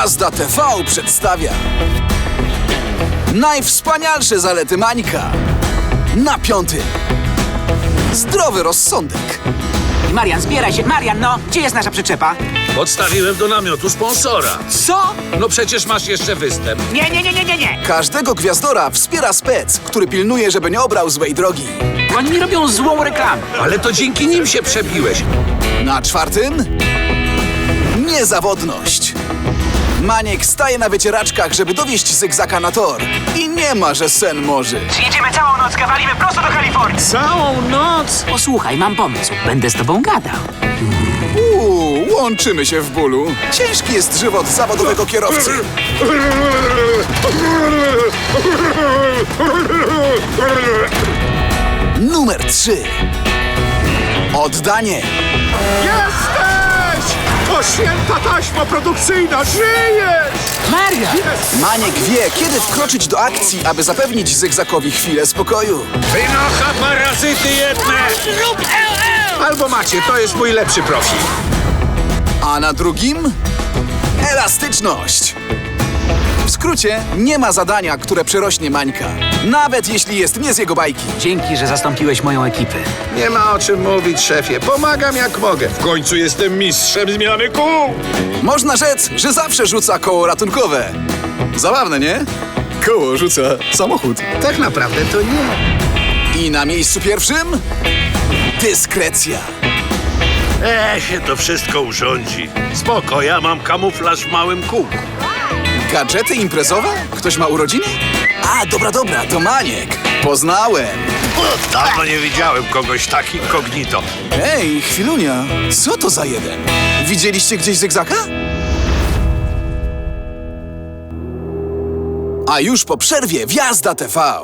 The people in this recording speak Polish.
Jazda TV przedstawia najwspanialsze zalety Mańka na piątym. Zdrowy rozsądek. Marian, zbieraj się. Marian, no, gdzie jest nasza przyczepa? Podstawiłem do namiotu sponsora. Co? No przecież masz jeszcze występ. Nie, nie, nie, nie, nie, nie. Każdego gwiazdora wspiera spec, który pilnuje, żeby nie obrał złej drogi. Oni mi robią złą reklamę. Ale to dzięki nim się przebiłeś. Na czwartym niezawodność. Maniek staje na wycieraczkach, żeby dowieść zygzaka na tor. I nie ma, że sen może. Jedziemy całą noc, walimy prosto do Kalifornii. Całą noc? Posłuchaj, mam pomysł. Będę z tobą gadał. Uuu, łączymy się w bólu. Ciężki jest żywot zawodowego kierowcy. Numer 3. Oddanie. Jesteś! To święta taśma produkcyjna, żyjesz! Marian! Maniek wie, kiedy wkroczyć do akcji, aby zapewnić zygzakowi chwilę spokoju. Wynocha parazyty jedne! Albo macie, to jest mój lepszy profil. A na drugim elastyczność. W skrócie, nie ma zadania, które przerośnie Mańka. Nawet jeśli jest nie z jego bajki. Dzięki, że zastąpiłeś moją ekipę. Nie ma o czym mówić, szefie. Pomagam jak mogę. W końcu jestem mistrzem zmiany kół. Można rzec, że zawsze rzuca koło ratunkowe. Zabawne, nie? Koło rzuca samochód. Tak naprawdę to nie. I na miejscu pierwszym dyskrecja. E, się to wszystko urządzi. Spoko, ja mam kamuflaż w małym kółku. Gadżety imprezowe? Ktoś ma urodziny? A, dobra, dobra, to Maniek. Poznałem. Dawno nie widziałem kogoś tak incognito. Ej, chwilunia, co to za jeden? Widzieliście gdzieś zygzaka? A już po przerwie wjazda TV.